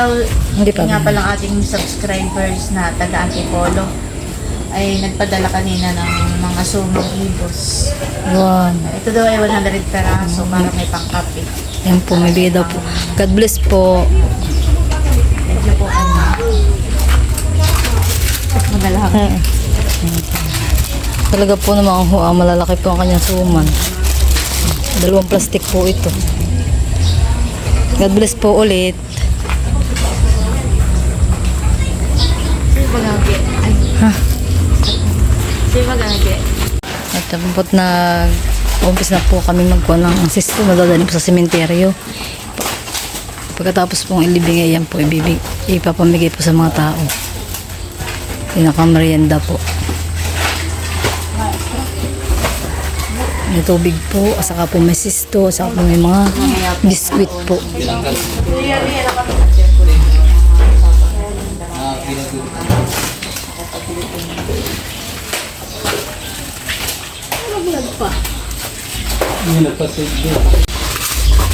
Adyaw, Hindi pa. nga palang ating subscribers na taga Antipolo ay nagpadala kanina ng mga sumong ibos. Yun. Ito daw ay 100 peraso para may pangkape. Yan po, may bigay daw po. God bless po. Medyo po ano. Magalaki. Eh, Talaga po naman ho, ah, malalaki po ang kanyang suman. Dalawang plastic po ito. God bless po ulit. Sino ba gagi? Ay. Ha? Sino ba gagi? Ito po na umpis na po kami magkuha ng sisto na dadalhin po sa sementeryo. Pagkatapos pong ilibigay yan po, ibibig, ipapamigay po sa mga tao. Pinakamerienda po. May tubig po, saka po may sisto, saka po may mga biskwit po.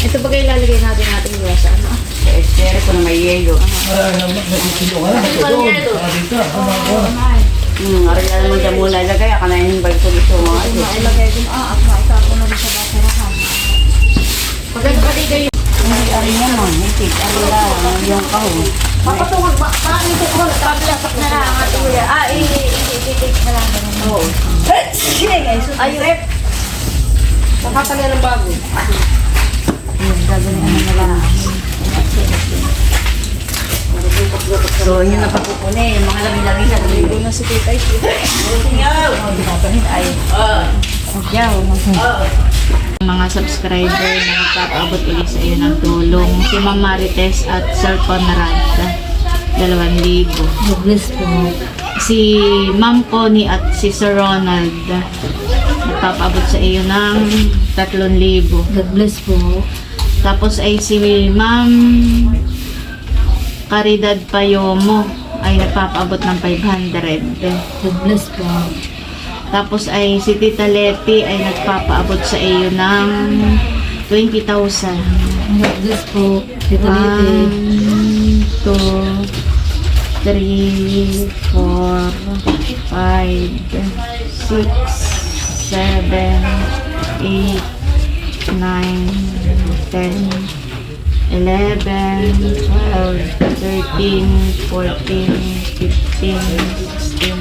Ito ba kayo ilalagay natin natin yung sa ano? Espere ko na may yelo. Hmm, aral na naman dyan muna ilagay. Ako na yung bag ko dito mga ito. Mailagay din. Ah, at maitapon na rin sa basurahan. Pag ano pa dito yun? Ay, aral naman. Itik. Aral na. Yung kahon. Papatungod ba? Paano ito ko? Paglasak na lang ang ating kuya. Ah, i-take na lang. Oo. Ayun. Nakatagal ng bago. Ayun, gagawin ano na lang. So, yun na pagpupuni. Yung mga labi-labi sa libo na si Tita Ito. Ay. Yaw. Mga subscriber na nagpapaabot ulit sa iyo ng tulong. Si Ma'am Marites at Sir Conrad. 2,000. God bless po. Si Ma'am Connie at si Sir Ronald. Nagpapaabot sa iyo ng 3,000. God bless po. Tapos ay si Ma'am Caridad Payomo ay nagpapaabot ng 500. God bless po. Tapos ay si Tita Leti ay nagpapaabot sa iyo ng 20,000. God bless po. Tita One, Liti. two, three, four, five, six, seven, eight, nine, ten, eleven, twelve, thirteen, fourteen, fifteen, sixteen,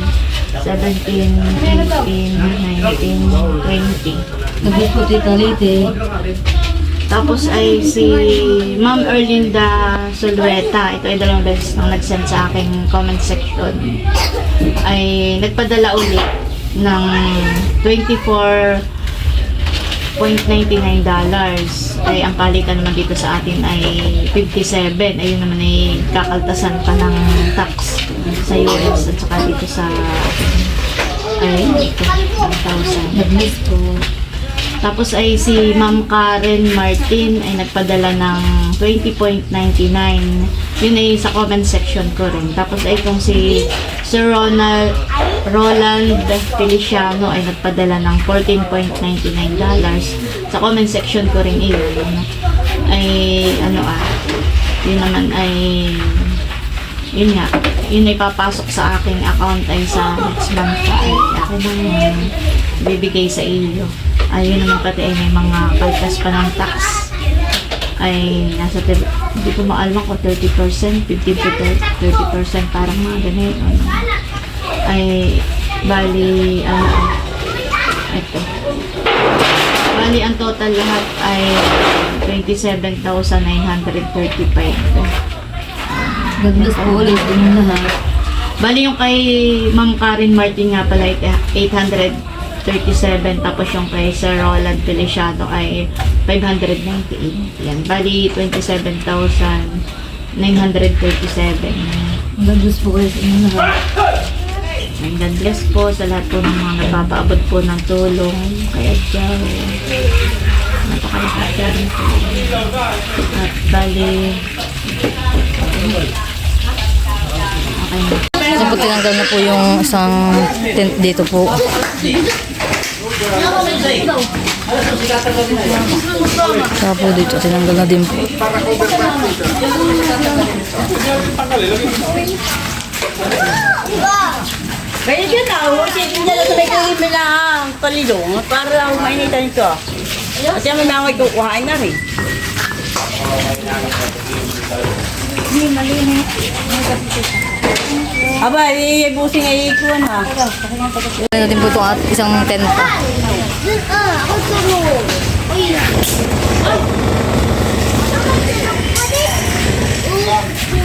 seventeen, eighteen, nineteen, twenty. Tita Liti. Tapos ay si Ma'am Erlinda Solueta, ito ay dalawang beses nang nag-send sa aking comment section, ay nagpadala ulit ng 24.99 dollars. Ay ang palitan naman dito sa atin ay 57. Ayun naman ay kakaltasan pa ng tax sa US at saka dito sa ay ito, 1,000. God bless po. Tapos ay si Ma'am Karen Martin ay nagpadala ng 20.99. Yun ay sa comment section ko rin. Tapos ay itong si Sir Ronald Roland Feliciano ay nagpadala ng 14.99 dollars. Sa comment section ko rin iyon. Ay ano ah, yun naman ay yun nga, yun ay papasok sa aking account ay sa next month ay akin nang bibigay sa iyo. Ayun naman pati ay may mga kaltas pa ng tax ay nasa, hindi ko maalam kung 30%, 15 to 30%, parang mga ganito. Ano. Ay, bali, ano, ito. Bali, ang total lahat ay 27,935. God bless po ulit din lahat. Bali yung kay Ma'am Karen Martin nga pala ay 837 tapos yung kay Sir Roland Feliciano ay 598. Yan. Bali 27,937. God bless po kayo sa inyo lahat. And God bless po sa lahat po ng mga nagpapaabot po ng tulong. Kaya dyan. Napakalaki rin po. At bali. Okay na. So, tinanggal na po yung isang tent dito po. Saka po dito, tinanggal na din po. Kaya siya na, wasipin niya lang sa may kulit na lang palilong para lang mainitan ito. Kasi may mga kukuhain na rin. Aba, iibusin nga iikuan ha. Ano natin po itong at- isang tenta.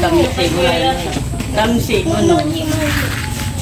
Tamisig mo lang. Tamisig mo no.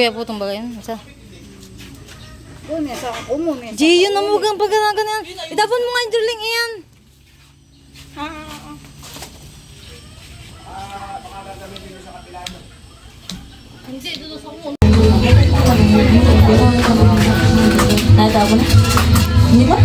kuya po itong bagay yun. Isa. G, yun namugang pag ganyan. Itapon mo nga yung drilling iyan. Natapon na. Hindi ba?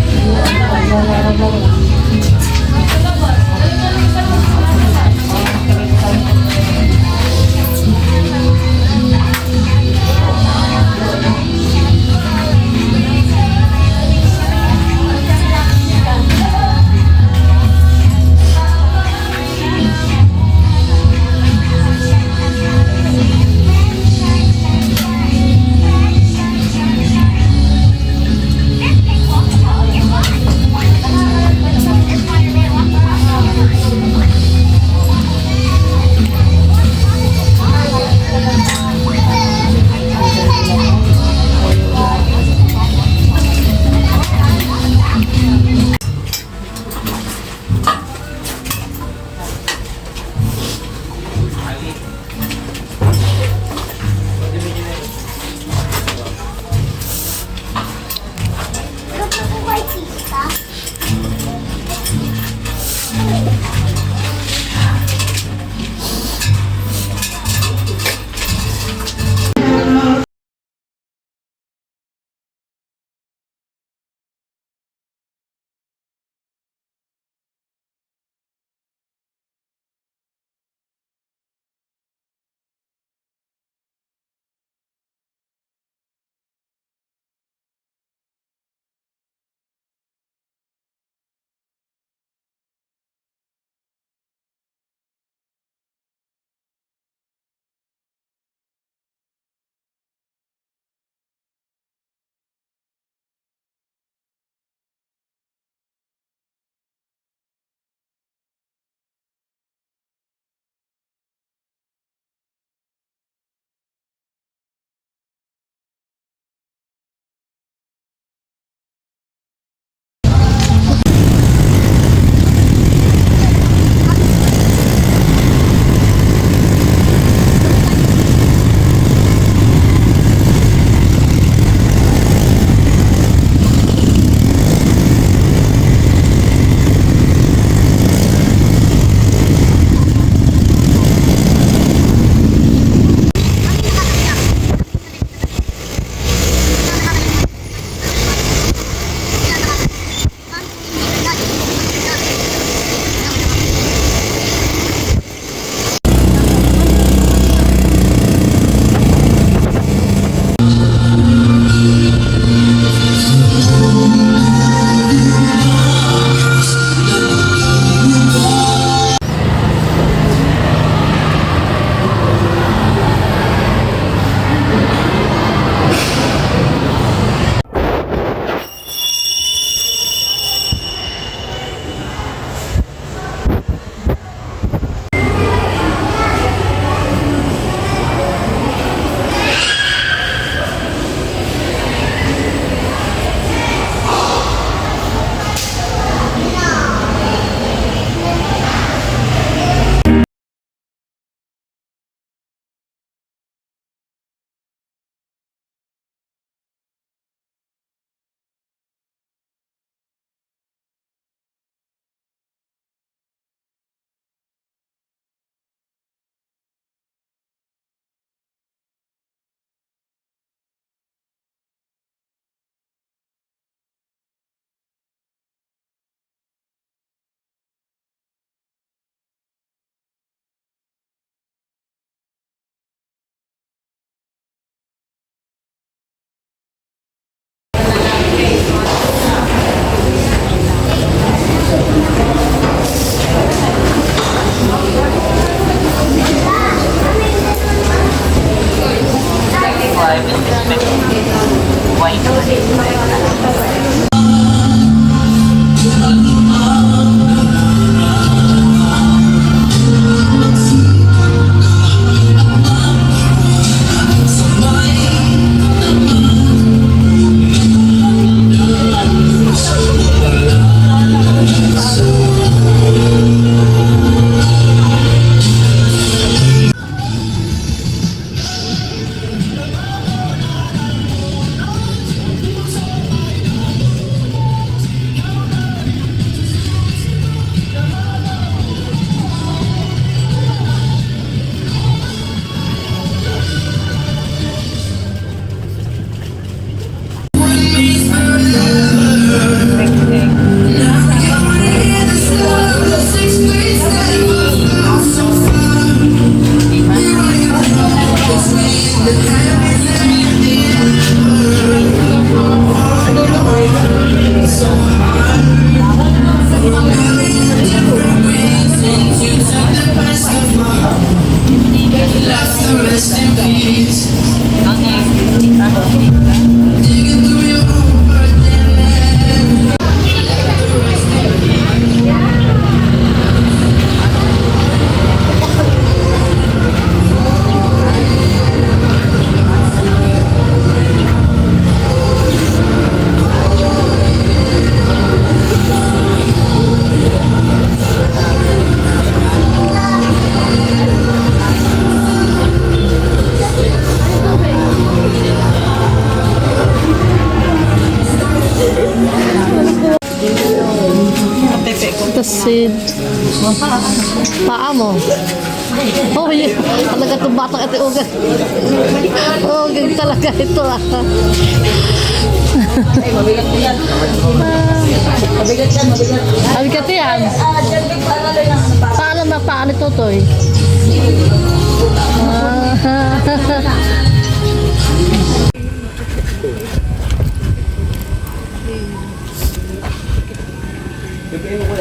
Kasi, paa mo. Oh, yun. Talaga itong batang ito ugat. Oh, ganyan talaga ito ah. Mabigat yan. Mabigat yan, mabigat. Sabi ka yan. Ah,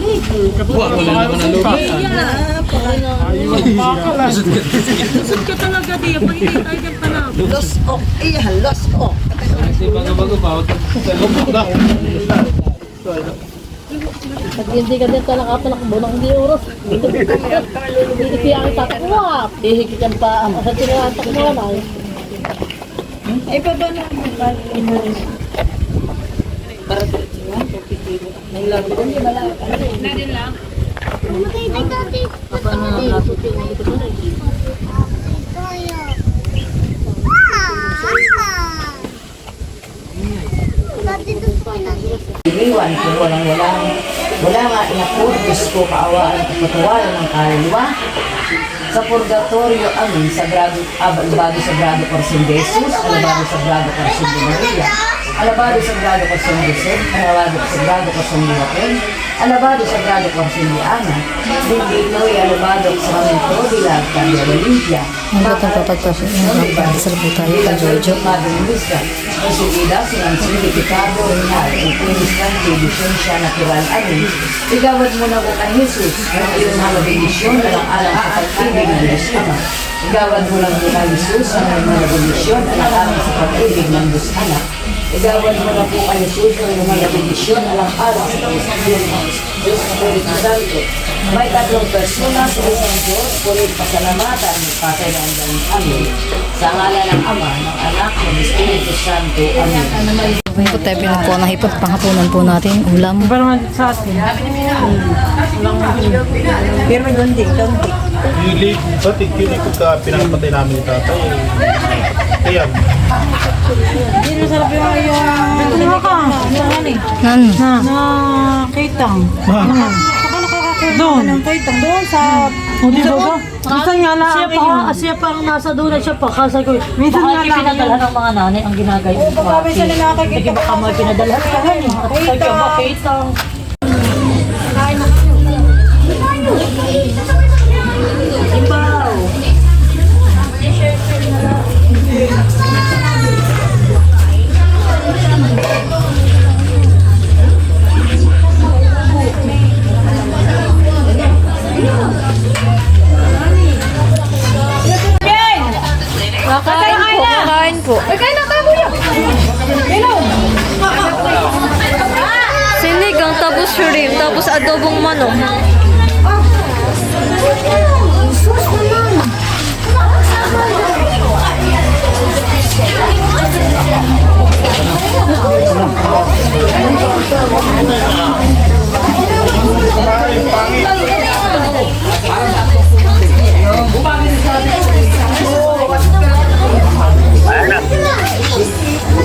big para lang ang ano pa. Paano na paano ito, Toy? Ah. Los ok. Iya, los ok. Pag hindi ka dito lang ako nakabunang hindi oras. Hindi kaya kita takwap. Ihigit ang paa. Sa tinatak mo na. Ay, pa ba na? Iniwan kung walang walang wala nga inakur, Diyos ko kaawaan at patuwalan ng kaluluwa. Sa purgatorio amin, sagrado, alabado sagrado Corazon de Jesus, alabado sagrado Corazon de Maria, alabado sagrado Corazon de Jose, alabado sagrado Corazon de Joaquin, alabado sagrado Corazon de Ana, bendito y alabado sacramento de la Arcadia de Olimpia, Ang batang papagpapit ng pagpapasal po tayo kay Jojo. Madre nuestra, recibida sin answer de pecado real, en tu instante licencia natural. Amen. Igawad mo na po kay Jesus, ng iyong mga bendisyon na lang alang sa pag-ibig ng Diyos Ama. Igawad mo lang po kay Jesus, ang mga bendisyon na lang alang sa pag-ibig ng Diyos Anak. Igawad mo na po kay Jesus, ang iyong mga bendisyon na lang alang sa ng Diyos Espiritu Santo. May tatlong persona sa isang Diyos, pulit pasalamatan, patay ng Amen. Sa ngala ng Ama, ng Anak, ng Espiritu Santo. Amen. Ngayon po tayo pinagkuha ng hipot. Panghapunan po natin. Ulam. Pero may gunting, gunting. Hilig, ba't yun ko ka pinapatay namin ni tatay. Kaya, Ano ka? Saan eh? Nan. Na kitang. Saka nakakakuha doon. Ng kitang doon sa... O di ba ba? Minsan nga lang siya pa, siya pa ang nasa doon siya pa. Kasi ko, minsan nga lang pinadala ng mga nanay ang ginagawa. Oo, pagka minsan na nakakita Hindi baka mo pinadala ka nga eh. At Kita. kaya makita. Imbaw.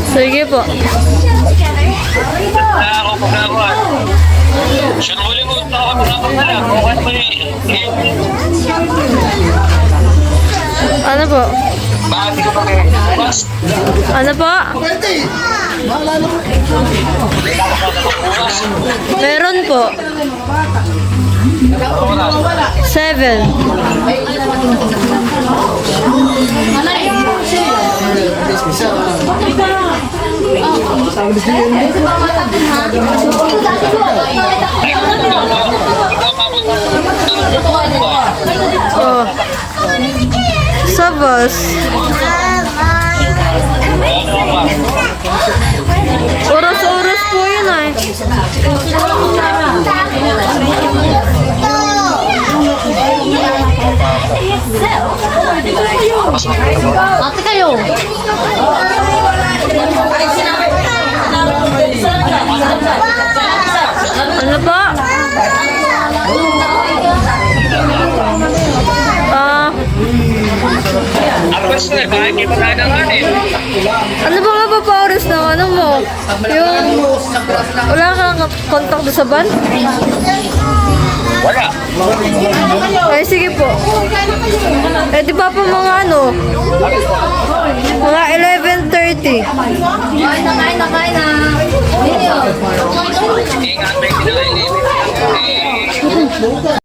Sige po. ako mo ito ako pinapagdala. Kung ano po? Bakit ko pa? Ano po? Meron po. Seven. Oh. Sabas. Oras-oras po yun ay. Ate kayo. Ano po? Ah, gusto eh, bakit kayo magkakaroon eh? ano ba nga ba pa-oras ng ano mo? Yung wala kang contact doon sa van? Wala. Ay, sige po. Eh, di ba po mga ano? Mga 11.30. Kain na, kain na, kain na. Eh,